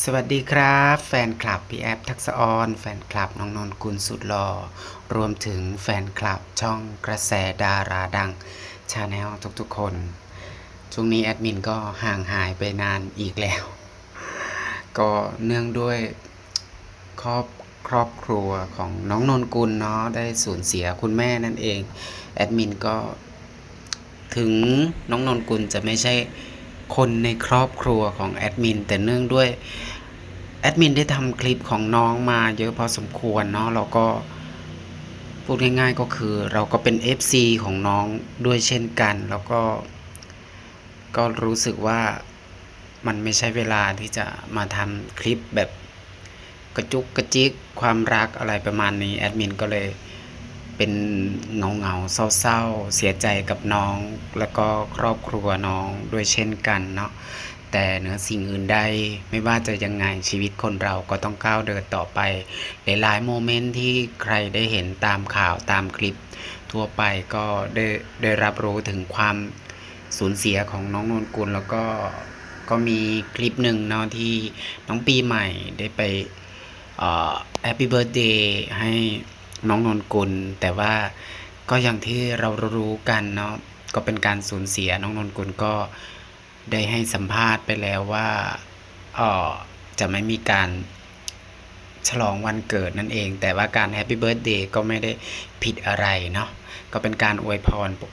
สวัสดีครับ แฟนคลับพี่แอฟทักษออนแฟนคลับน้องนนกุลสุดหล่อรวมถึงแฟนคลับช่องกระแสดาราดังชาแนลทุกๆคน ช่วงนี้แอดมินก็ห่างหายไปนานอีกแล้ว ก็เนื่องด้วยครอบครอบครัวของน้องนนกุลเนาะได้สูญเสียคุณแม่นั่นเอง แอดมินก็ถึงน้องนนกุลจะไม่ใช่ คนในครอบครัวของแอดมินแต่เนื่องด้วยแอดมินได้ทำคลิปของน้องมาเยอะพอสมควรเนาะเราก็พูดง่ายๆก็คือเราก็เป็น FC ของน้องด้วยเช่นกัน แล้วก็ ก็รู้สึกว่ามันไม่ใช่เวลาที่จะมาทำคลิปแบบกระจุกกระจิกความรักอะไรประมาณนี้แอดมินก็เลย เป็นเงาเงาๆเศร้าเสียใจกับน้อง แล้วก็ครอบครัวน้องด้วยเช่นกันเนาะแต่เหนือสิ่งอื่นใดไม่ว่าจะยังไงชีวิตคนเราก็ต้องก้าวเดินต่อไป หลายๆโมเมนต์ที่ใครได้เห็นตามข่าวตามคลิป ทั่วไปก็ได้ได้รับรู้ถึงความสูญเสียของน้องนนกุล แล้วก็ก็มีคลิปหนึ่งเนาะที่น้องปีใหม่ได้ไปแฮปปี้เบิร์ดเดย์ให้ น้องนนกุล แต่ว่าก็อย่างที่เรารู้กันเนาะก็เป็นการสูญเสียน้องนนกุลก็ได้ให้สัมภาษณ์ไปแล้วว่าออจะไม่มีการฉลองวันเกิดนั่นเอง แต่ว่าการแฮปปี้เบิร์ดเดย์ก็ไม่ได้ผิดอะไรเนาะก็เป็นการอวยพร